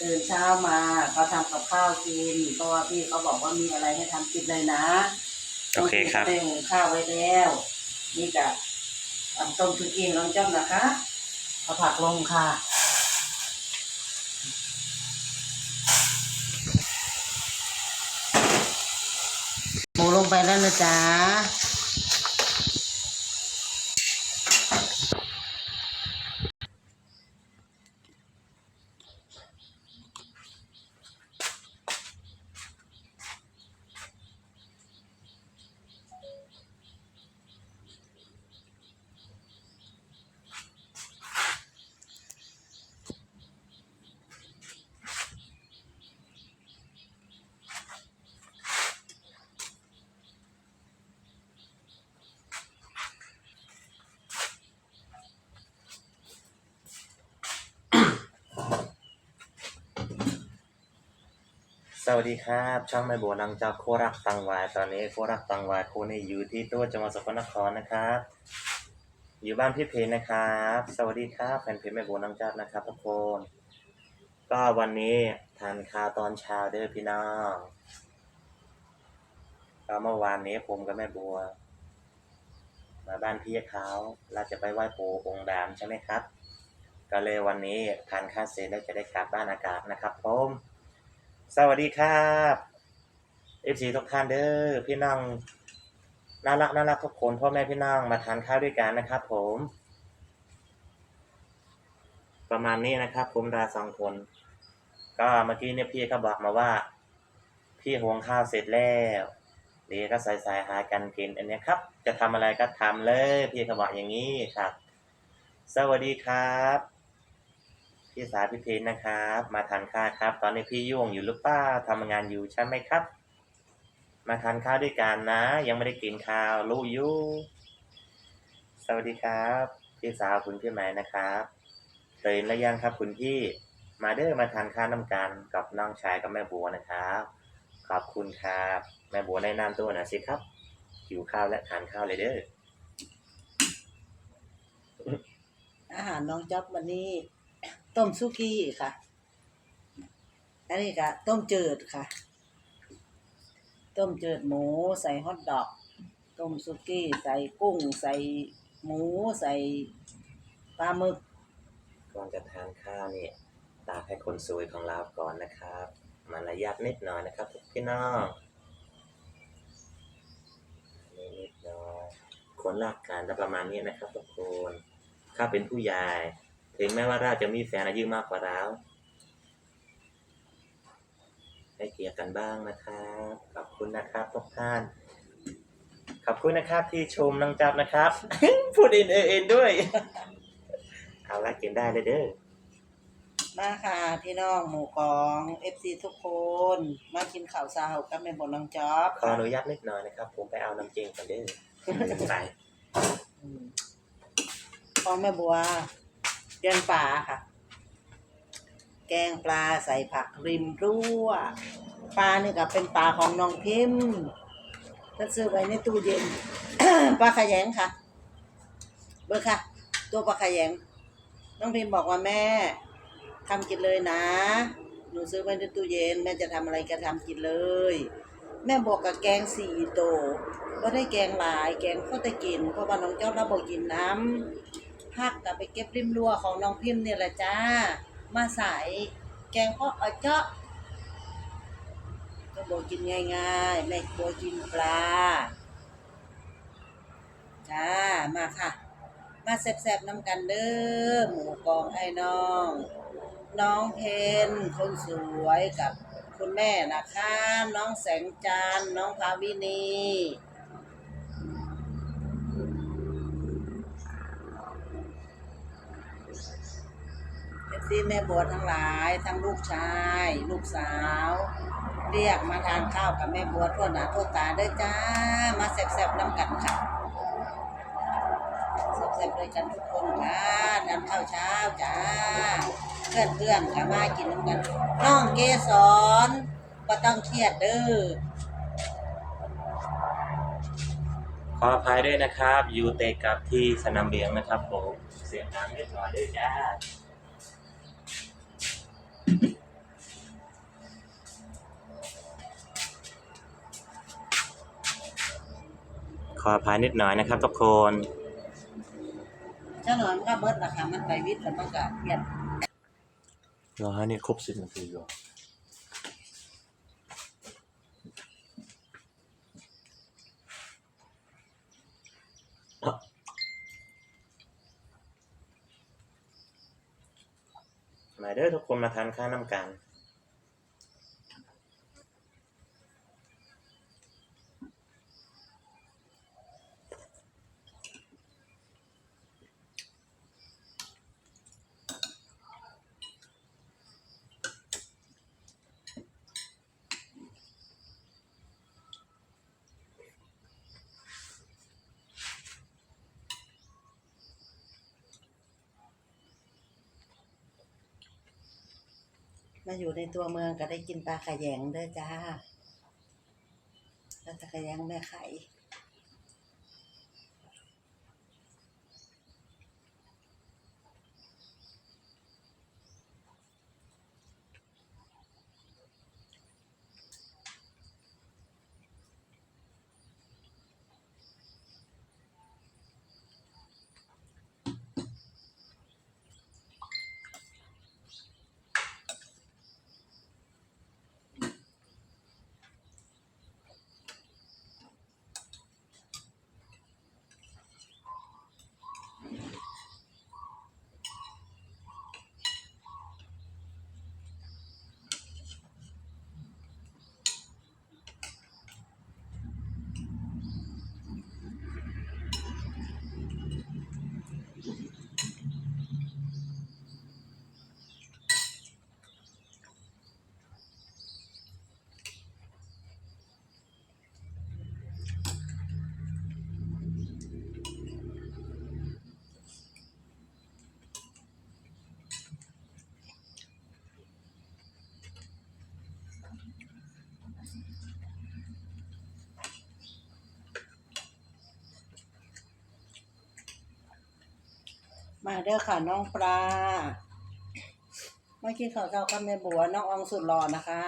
ตื่นเช้ามาเขาทำกับข้าวกินเพราะว่าพี่เขาบอกว่ามีอะไรให้ทำกินเลยนะโอเคครับได้หุงข้าวไว้แล้ว นี่กะทำต้มคือกินลองจ้ำนะคะเอาผักลงค่ะหมูลงไปแล้วนะจ๊ะ วัสดีครับ ช่องแม่บัวนางเจ้าโครักตังวาย ตอนนี้โครักตังวายโคนี่อยู่ที่ตัวจังหวัดสกลนครนะครับ อยู่บ้านพี่เพนนะครับ สวัสดีครับแฟนเพจแม่บัวนางเจ้านะครับทุกคน ก็วันนี้ทานข้าวตอนเช้าเด้อพี่น้องก็เมื่อวานนี้ผมกับแม่บัว มาบ้านพี่เขาเราจะไปไหว้ปู่องค์ดำใช่ไหมครับ ก็เลยวันนี้ทานข้าวเสร็จแล้วจะได้กลับบ้านอากาศนะครับผม สวัสดีครับเอฟซีทุกท่านเด้อพี่น้องน่ารักน่ารักทุกคนพ่อแม่พี่น้องมาทานข้าวด้วยกันนะครับผม ประมาณนี้นะครับ ผมดาสองคน ก็เมื่อกี้เนี่ยพี่ก็บอกมาว่า พี่หวงข้าวเสร็จแล้วเดี๋ยวก็ใส่สายหากันกินอันนี้ครับ จะทำอะไรก็ทำเลย พี่ก็บอกอย่างนี้ครับ สวัสดีครับ พี่สาวพี่เพนนะครับ มาทานข้าวครับ ตอนนี้พี่ยุ่งอยู่หรือเปล่าทำงานอยู่ใช่ไหมครับ มาทานข้าวด้วยกันนะ ยังไม่ได้กินข้าวรู้อยู่สวัสดีครับ พี่สาวคุณพี่ไหมนะครับตื่นแล้วยังครับคุณพี่มาเด้อมาทานข้าวน้ำกันกับน้องชายกับแม่บัวนะครับ ขอบคุณครับแม่บัวแนะนำตัวหน่อยสิครับหิวข้าวและทานข้าวเลยเด้ออาหารน้องจ๊อบวันนี้ ต้มซุกี้ค่ะ อันนี้ก็ต้มจืดค่ะ ต้มจืดหมูใส่ฮอทดอก ต้มซุกี้ใส่กุ้งใส่หมูใส่ปลาหมึก ก่อนจะทานข้าวเนี่ยตากให้คนสวยของเราก่อนนะครับ มารยาทนิดหน่อยนะครับพี่น้องนิดหน่อยคนรักกันประมาณนี้นะครับทุกคนถ้าเป็นผู้ใหญ่ ถึงแม้ว่าเราจะมีแฟนอายุมากกว่าเราให้เกียรติกันบ้างนะครับ ขอบคุณนะครับทุกท่าน ขอบคุณนะครับที่ชมน้องจับนะครับ พูดเอ็นเอเอ็นด้วย เอาละกินได้เลยเด้อ มาค่ะพี่น้องหมู่กองเอฟซีทุกคน มากินข้าวเช้ากับแม่บนน้องจ๊อบขออนุญาตนิดหน่อยนะครับ ผมไปเอาน้ำเจงก่อนเด้อลืมไป อืมของแม่บัว เดือนป่าค่ะ แกงปลาใส่ผักริมรั่ว ปลานี่ก็เป็นปลาของน้องพิมพ์ถ้าซื้อไว้ในตู้เย็น ปลาขยงค่ะ เบอร์ค่ะ ตัวปลาขยงน้องพิมพ์บอกว่าแม่ทำกินเลยนะ หนูซื้อไว้ในตู้เย็น แม่จะทำอะไรก็ทำกินเลย แม่บอกกับแกงสี่โตก็ได้แกงหลาย แกงก็ได้กิน เพราะว่าน้องเจ้าเราบอกกินน้ำ พักกับไปเก็บริมรั้วของน้องพิมพ์เนี่ยแหละจ้า มาใส่แกงเพาะเอาเจาะก็บกกินง่ายๆแม่บกกินปลา จ้า มาค่ะ มาแซ่บๆน้ำกันเด้อหมูกองไอ้น้อง น้องเพนคนสวยกับคุณแม่นะคะ น้องแสงจันน้องภาวินี เอฟซีแม่บัวทั้งหลาย ทั้งลูกชาย ลูกสาว เรียกมาทานข้าวกับแม่บัวทั่วหน้าทั่วตาด้อจ้า มาแซ่บๆน้ำกันค่ะแซ่บๆด้วยกันทุกคนค่ะทานข้าวเช้าจ้า เพื่อนๆค่ะมากินน้ำกันน้องเกสรก็ต้องเครียดเด้อขออภัยด้วยนะครับ อยู่เตะกับที่สนามเบียงนะครับผมเสียงดังนิดหน่อยด้วยจ้า ขออภัยนิดหน่อยนะครับทุกคนเจ้าหนอนก็เบิดราคามันไปวิทย์แล้วมันก็เครียดรอให้นี่ครบสิบนาทีก่อนมาเด้อทุกคนมาทานข้าวน้ำกัน มาอยู่ในตัวเมืองก็ได้กินปลาขยงเด้อจ้าปลาขยงแม่ไข่ มาเด้อค่ะน้องปลา เมื่อกี้เขาเจ้ากับแม่บัวน้องอองสุดหล่อนะคะ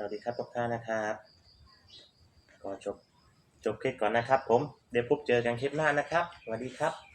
สวัสดีครับทุกท่านนะครับก็จบจบคลิปก่อนนะครับ ผมเดี๋ยวพบเจอกันคลิปหน้านะครับสวัสดีครับ